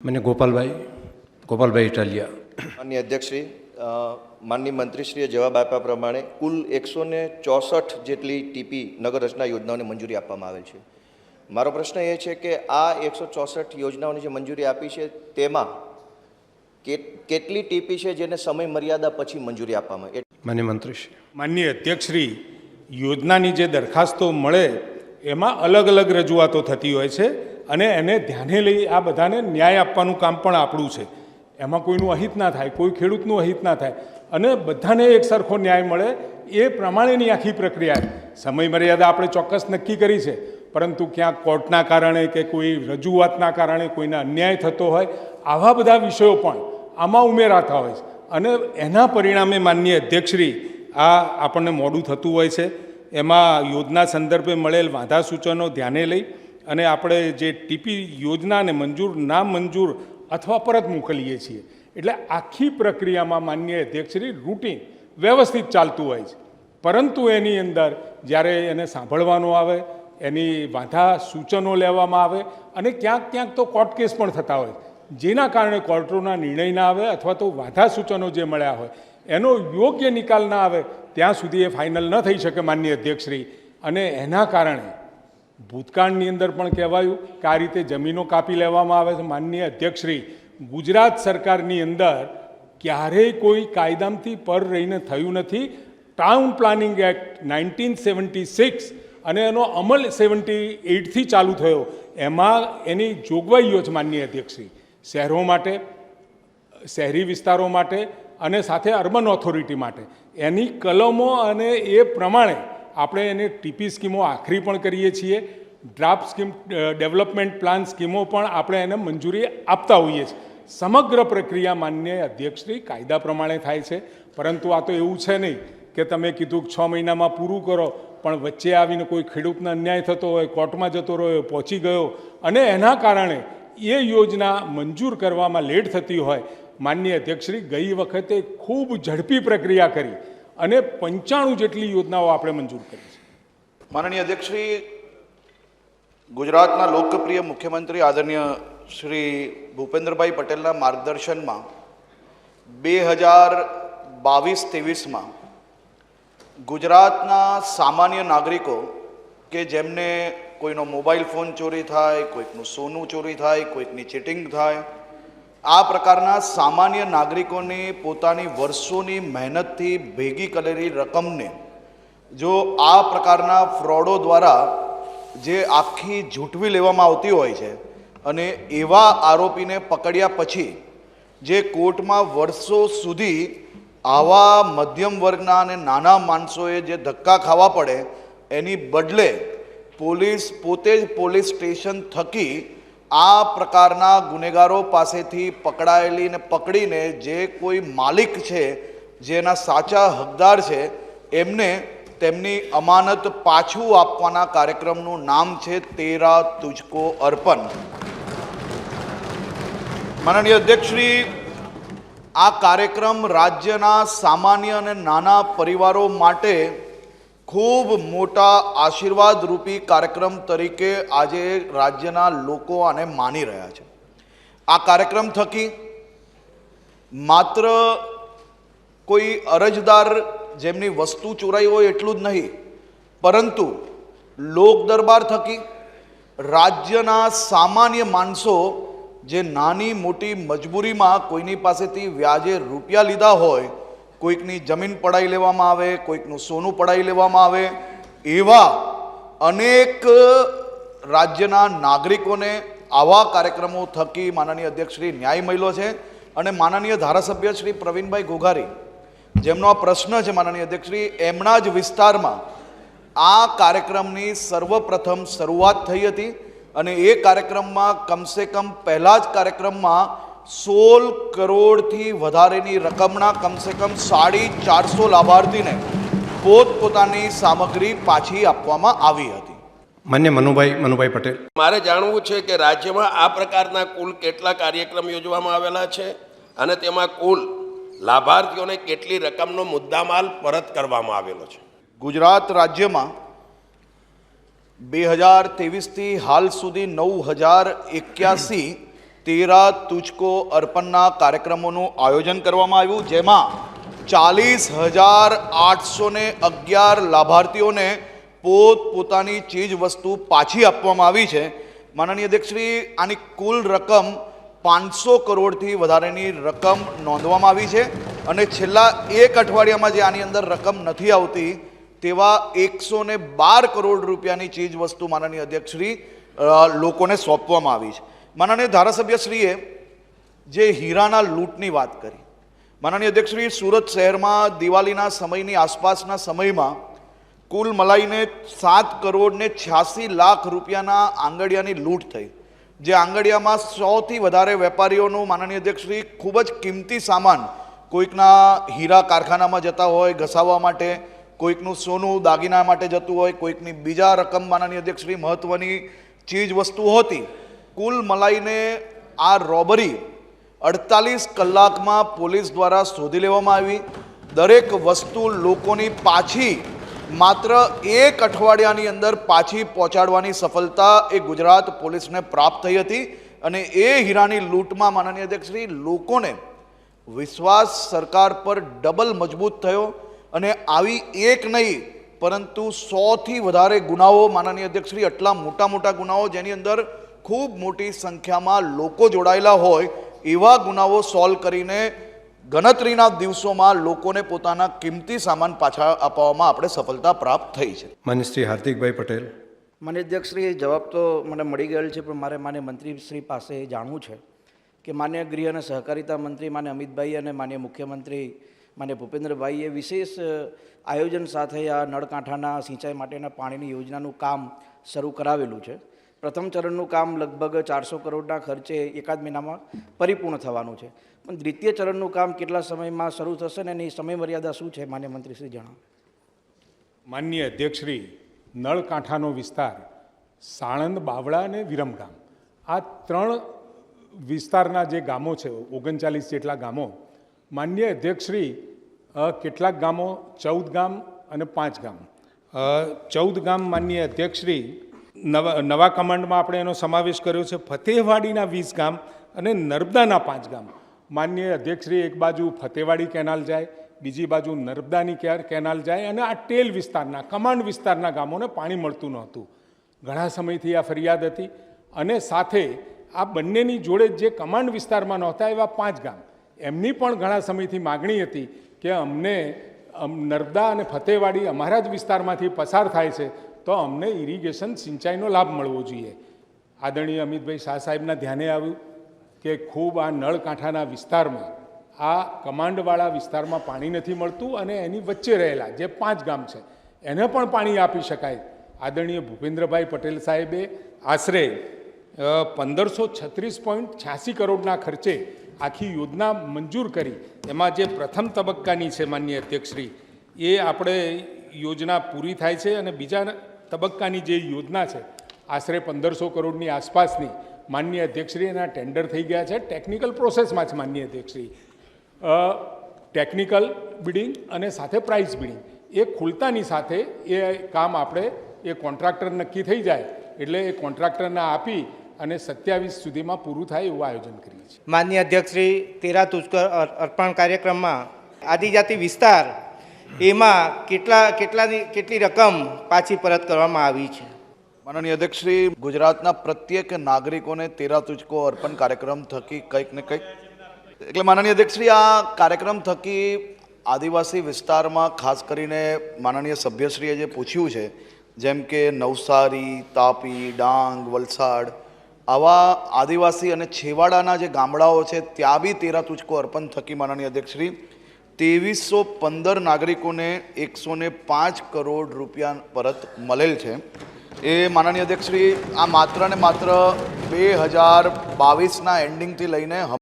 મને ગોપાલભાઈ ગોપાલભાઈ ઇટાલિયા. માનનીય અધ્યક્ષશ્રી માનનીય મંત્રીશ્રીએ જવાબ આપ્યા પ્રમાણે કુલ એકસો ને ચોસઠ જેટલી ટીપી નગર રચના યોજનાઓને મંજૂરી આપવામાં આવેલ છે. મારો પ્રશ્ન એ છે કે આ એકસો ચોસઠ યોજનાઓની જે મંજૂરી આપી છે તેમાં કેટલી ટીપી છે જેને સમય મર્યાદા પછી મંજૂરી આપવામાં આવે? માન્ય મંત્રીશ્રી. માનનીય અધ્યક્ષશ્રી યોજનાની જે દરખાસ્તો મળે એમાં અલગ અલગ રજૂઆતો થતી હોય છે. અને એને ધ્યાને લઈ આ બધાને ન્યાય આપવાનું કામ પણ આપણું છે. એમાં કોઈનું અહિત ના થાય, કોઈ ખેડૂતનું અહિત ના થાય. અને બધાને એક સરખો ન્યાય મળે એ પ્રમાણેની આખી પ્રક્રિયા. સમય મર્યાદા આપણે ચોક્કસ નક્કી કરી છે, પરંતુ ક્યાંક કોર્ટના કારણે કે કોઈ રજૂઆતના કારણે કોઈને અન્યાય થતો હોય, આવા બધા વિષયો પણ આમાં ઉમેરાતા હોય છે. અને એના પરિણામે માનનીય અધ્યક્ષશ્રી આ આપણને મોડું થતું હોય છે. એમાં યોજના સંદર્ભે મળેલ વાંધા સૂચનો ધ્યાને લઈ અને આપણે જે ટીપી યોજનાને મંજૂર, ના મંજૂર અથવા પરત મોકલીએ છીએ. એટલે આખી પ્રક્રિયામાં માનનીય અધ્યક્ષશ્રી રૂટીન વ્યવસ્થિત ચાલતું હોય છે. પરંતુ એની અંદર જ્યારે એને સાંભળવાનો આવે, એની વાંધા સૂચનો લેવામાં આવે અને ક્યાંક ક્યાંક તો કોર્ટ કેસ પણ થતા હોય. જેના કારણે કોર્ટોના નિર્ણય ના આવે અથવા તો વાંધા સૂચનો જે મળ્યા હોય, એનો યોગ્ય નિકાલ ના આવે, ત્યાં સુધી એ ફાઇનલ ન થઈ શકે માન્ય અધ્યક્ષશ્રી. અને એના કારણે ભૂતકાળની અંદર પણ કહેવાયું કે આ રીતે જમીનો કાપી લેવામાં આવે છે. માનનીય અધ્યક્ષશ્રી, ગુજરાત સરકારની અંદર ક્યારેય કોઈ કાયદામથી પર રહીને થયું નથી. Town planning act nineteen seventy six અને એનો અમલ સેવન્ટી એઇટથી ચાલુ થયો. એમાં એની જોગવાઈઓ છે માનનીય અધ્યક્ષશ્રી. શહેરો માટે, શહેરી વિસ્તારો માટે અને સાથે અર્બન ઓથોરિટી માટે. એની કલમો અને એ પ્રમાણે આપણે એને ટીપી સ્કીમો આખરી પણ કરીએ છીએ. ડ્રાફ્ટ સ્કીમ ડેવલપમેન્ટ પ્લાન સ્કીમો પણ આપણે એને મંજૂરી આપતા હોઈએ છીએ. સમગ્ર પ્રક્રિયા માન્ય અધ્યક્ષશ્રી કાયદા પ્રમાણે થાય છે. પરંતુ આ તો એવું છે નહીં કે તમે કીધું છ મહિનામાં પૂરું કરો, પણ વચ્ચે આવીને કોઈ ખેડૂતને અન્યાય થતો હોય, કોર્ટમાં જતો રહ્યો, પહોંચી ગયો અને એના કારણે એ યોજના મંજૂર કરવામાં લેટ થતી હોય માનનીય અધ્યક્ષશ્રી ગઈ વખતે ખૂબ ઝડપી પ્રક્રિયા કરી. અને પંચાણું જેટલી યોજનાઓ આપણે મંજૂર કરી છે. માનનીય અધ્યક્ષશ્રી, ગુજરાતના લોકપ્રિય મુખ્યમંત્રી આદરણીય શ્રી ભૂપેન્દ્રભાઈ પટેલના માર્ગદર્શનમાં બે હજાર બાવીસ ત્રેવીસમાં ગુજરાતના સામાન્ય નાગરિકો કે જેમને કોઈનો મોબાઈલ ફોન ચોરી થાય, કોઈકનું સોનું ચોરી થાય, કોઈકની ચીટિંગ થાય આ પ્રકારના સામાન્ય નાગરિકોની પોતાની વર્ષોની મહેનતથી ભેગી કરેલી રકમને, જો આ પ્રકારના ફ્રોડો દ્વારા જે આખી ઝૂંટવી લેવામાં આવતી હોય છે અને એવા આરોપીને પકડ્યા પછી જે કોર્ટમાં વર્ષો સુધી આવા મધ્યમ વર્ગના અને નાના માણસોએ જે ધક્કા ખાવા પડે, એની બદલે પોલીસ પોતે જ પોલીસ સ્ટેશન થકી આ પ્રકારના ગુનેગારો પાસેથી પકડાયેલી ને પકડીને જે કોઈ માલિક છે, જેના સાચા હકદાર છે, એમને તેમની અમાનત પાછું આપવાના કાર્યક્રમનું નામ છે તેરા તુજકો અર્પણ. માનનીય અધ્યક્ષશ્રી, આ કાર્યક્રમ રાજ્યના સામાન્ય અને નાના પરિવારો માટે ખૂબ મોટા આશીર્વાદ રૂપી કાર્યક્રમ તરીકે આજે રાજ્યના લોકો આને માની રહ્યા છે. આ કાર્યક્રમ થકી માત્ર કોઈ અરજદાર જેમની વસ્તુ ચોરાઈ હોય એટલું જ નહીં, પરંતુ લોક દરબાર થકી રાજ્યના સામાન્ય માણસો જે નાની મોટી મજબૂરીમાં કોઈની પાસેથી વ્યાજે રૂપિયા લીધા હોય કોઈકની જમીન પડાઈ લેવામાં આવે, કોઈકનું સોનું પડાઈ લેવામાં આવે, એવા અનેક રાજ્યના નાગરિકોને આવા કાર્યક્રમો થકી માનનીય અધ્યક્ષ શ્રી ન્યાય મળ્યો છે અને માનનીય ધારાસભ્ય શ્રી પ્રવીણભાઈ ઘોઘારી, જેમનો આ પ્રશ્ન છે માનનીય અધ્યક્ષશ્રી એમના જ વિસ્તારમાં આ કાર્યક્રમની સર્વપ્રથમ શરૂઆત થઈ હતી અને એ કાર્યક્રમમાં કમસે કમ પહેલા જ કાર્યક્રમમાં સોળ કરોડથી વધારેની રકમના કમસે કમ સાડી ચારસો લાભાર્થીને પોતપોતાની સામગ્રી પાછી આપવામાં આવી હતી. માન્ય મનુભાઈ મનુભાઈ પટેલ. મારે જાણવું છે કે રાજ્યમાં આ પ્રકારના કુલ કેટલા કાર્યક્રમ યોજવામાં આવેલા છે અને તેમાં કુલ લાભાર્થીઓને કેટલી રકમનો મુદ્દામાલ પરત કરવામાં આવેલો છે? ગુજરાત રાજ્યમાં બે હજાર ત્રેવીસથી હાલ સુધી નવ હજાર એક્યાસી તેરા તુચકો અર્પણના કાર્યક્રમોનું આયોજન કરવામાં આવ્યું, જેમાં ચાલીસ હજાર આઠસો ને અગિયાર લાભાર્થીઓને પોતપોતાની ચીજ વસ્તુ પાછી આપવામાં આવી છે. માનનીય અધ્યક્ષશ્રી, આની કુલ રકમ પાંચસો કરોડથી વધારેની રકમ નોંધવામાં આવી છે અને છેલ્લા એક અઠવાડિયામાં જે આની અંદર રકમ નથી આવતી, તેવા એકસો ને બાર કરોડ રૂપિયાની ચીજ વસ્તુ માનનીય અધ્યક્ષશ્રી લોકોને સોંપવામાં આવી છે. માનનીય ધારાસભ્યશ્રીએ જે હીરાના લૂંટની વાત કરી, માનનીય અધ્યક્ષશ્રી, સુરત શહેરમાં દિવાળીના સમયની આસપાસના સમયમાં કુલ મલાઈને સાત કરોડ ને છ્યાસી લાખ રૂપિયાના આંગડિયાની લૂંટ થઈ. જે આંગડિયામાં સૌથી વધારે વેપારીઓનું માનનીય અધ્યક્ષશ્રી ખૂબ જ કિંમતી સામાન કોઈકના હીરા કારખાનામાં જતા હોય, ઘસાવવા માટે, કોઈકનું સોનું દાગીના માટે જતું હોય, કોઈકની બીજા રકમ માનનીય અધ્યક્ષશ્રી મહત્ત્વની ચીજ વસ્તુઓ હતી. કુલ મલાઈને આ રોબરી અડતાલીસ કલાકમાં પોલીસ દ્વારા શોધી લેવામાં આવી. દરેક વસ્તુ લોકોની પાછી, માત્ર એક અઠવાડિયાની અંદર પાછી પહોંચાડવાની સફળતા એ ગુજરાત પોલીસને પ્રાપ્ત થઈ હતી અને એ હીરાની લૂંટમાં માનનીય અધ્યક્ષશ્રી લોકોને વિશ્વાસ સરકાર પર ડબલ મજબૂત થયો અને આવી એક નહીં, પરંતુ સોથી વધારે ગુનાઓ માનનીય અધ્યક્ષશ્રી આટલા મોટા મોટા ગુનાઓ જેની અંદર ખૂબ મોટી સંખ્યામાં લોકો જોડાયેલા હોય એવા ગુનાઓ સોલ્વ કરીને ગણતરીના દિવસોમાં લોકોને પોતાના કિંમતી સામાન પાછા અપાવવામાં આપણે સફળતા પ્રાપ્ત થઈ છે. માન્ય શ્રી હાર્દિકભાઈ પટેલ. મને અધ્યક્ષશ્રી જવાબ તો મને મળી ગયેલ છે પણ મારે માન્ય મંત્રીશ્રી પાસે એ જાણવું છે કે માન્ય ગૃહ અને સહકારિતા મંત્રી માન્ય અમિતભાઈ અને માન્ય મુખ્યમંત્રી માન્ય ભૂપેન્દ્રભાઈએ વિશેષ આયોજન સાથે આ નળકાંઠાના સિંચાઈ માટેના પાણીની યોજનાનું કામ શરૂ કરાવેલું છે. પ્રથમ ચરણનું કામ લગભગ ચારસો કરોડના ખર્ચે એકાદ મહિનામાં પરિપૂર્ણ થવાનું છે. પણ દ્વિતીય ચરણનું કામ કેટલા સમયમાં શરૂ થશે ને એની સમયમર્યાદા શું છે, માન્ય મંત્રીશ્રી જણાવો. માનનીય અધ્યક્ષશ્રી, નળકાંઠાનો વિસ્તાર, સાણંદ, બાવળા અને વિરમગામ. આ ત્રણ વિસ્તારના જે ગામો છે, ઓગણચાલીસ જેટલા ગામો, માન્ય અધ્યક્ષશ્રી કેટલાક ગામો ચૌદ ગામ અને પાંચ ગામ. ચૌદ ગામ માન્ય અધ્યક્ષશ્રી નવા નવા કમાન્ડમાં આપણે એનો સમાવેશ કર્યો છે ફતેહવાડીના વીસ ગામ અને નર્મદાના પાંચ ગામ. માન્ય અધ્યક્ષશ્રી એક બાજુ ફતેવાડી કેનાલ જાય, બીજી બાજુ નર્મદાની કેનાલ જાય અને આ ટેલ વિસ્તારના, કમાન્ડ વિસ્તારના ગામોને પાણી મળતું નહોતું. ઘણા સમયથી આ ફરિયાદ હતી અને સાથે આ બંનેની જોડે જે કમાન્ડ વિસ્તારમાં નહોતા એવા પાંચ ગામ. એમની પણ ઘણા સમયથી માગણી હતી કે અમને નર્મદા અને ફતેવાડી અમારા જ વિસ્તારમાંથી પસાર થાય છે તો અમને ઇરિગેશન સિંચાઈનો લાભ મળવો જોઈએ. આદરણીય અમિતભાઈ શાહ સાહેબના ધ્યાને આવ્યું કે ખૂબ આ નળકાંઠાના વિસ્તારમાં, આ કમાન્ડવાળા વિસ્તારમાં પાણી નથી મળતું અને એની વચ્ચે રહેલા જે પાંચ ગામ છે, એને પણ પાણી આપી શકાય. આદરણીય ભૂપેન્દ્રભાઈ પટેલ સાહેબે આશરે પંદરસો છત્રીસ પોઈન્ટ છ્યાસી કરોડના ખર્ચે આખી યોજના મંજૂર કરી. એમાં જે પ્રથમ તબક્કાની છે માન્ય અધ્યક્ષશ્રી, એ આપણે યોજના પૂરી થાય છે અને બીજા તબક્કાની જે યોજના છે, આશરે પંદરસો કરોડની આસપાસની માન્ય અધ્યક્ષશ્રી એના ટેન્ડર થઈ ગયા છે. ટેકનિકલ પ્રોસેસમાં છે માન્ય અધ્યક્ષશ્રી. ટેકનિકલ બિડિંગ અને સાથે પ્રાઇસ બિડિંગ એ ખુલતાની સાથે એ કામ આપણે, એ કોન્ટ્રાક્ટર નક્કી થઈ જાય એટલે એ કોન્ટ્રાક્ટરને આપી અને સત્યાવીસ સુધીમાં પૂરું થાય એવું આયોજન કરીએ છીએ. માન્ય અધ્યક્ષશ્રી, તેરા તુષ્કર અર્પણ કાર્યક્રમમાં આદિજાતિ વિસ્તાર એમાં કેટલા કેટલાની કેટલી રકમ પાછી પરત કરવામાં આવી છે? માનનીય અધ્યક્ષશ્રી ગુજરાતના પ્રત્યેક નાગરિકોને તેરા તુચકો અર્પણ કાર્યક્રમ થકી કંઈક ને કંઈક. એટલે માનનીય અધ્યક્ષશ્રી આ કાર્યક્રમ થકી આદિવાસી વિસ્તારમાં ખાસ કરીને માનનીય સભ્યશ્રીએ જે પૂછ્યું છે, જેમ કે નવસારી, તાપી, ડાંગ, વલસાડ, આવા આદિવાસી અને છેવાડાના જે ગામડાઓ છે, ત્યાં બી તેરા તુચકો અર્પણ થકી માનનીય અધ્યક્ષશ્રી ત્રેવીસો પંદર નાગરિકોને એકસો પાંચ કરોડ રૂપિયા પરત મળેલ છે. એ માનનીય અધ્યક્ષશ્રી, આ માત્ર ને માત્ર બે હજાર બાવીસના એન્ડિંગથી લઈને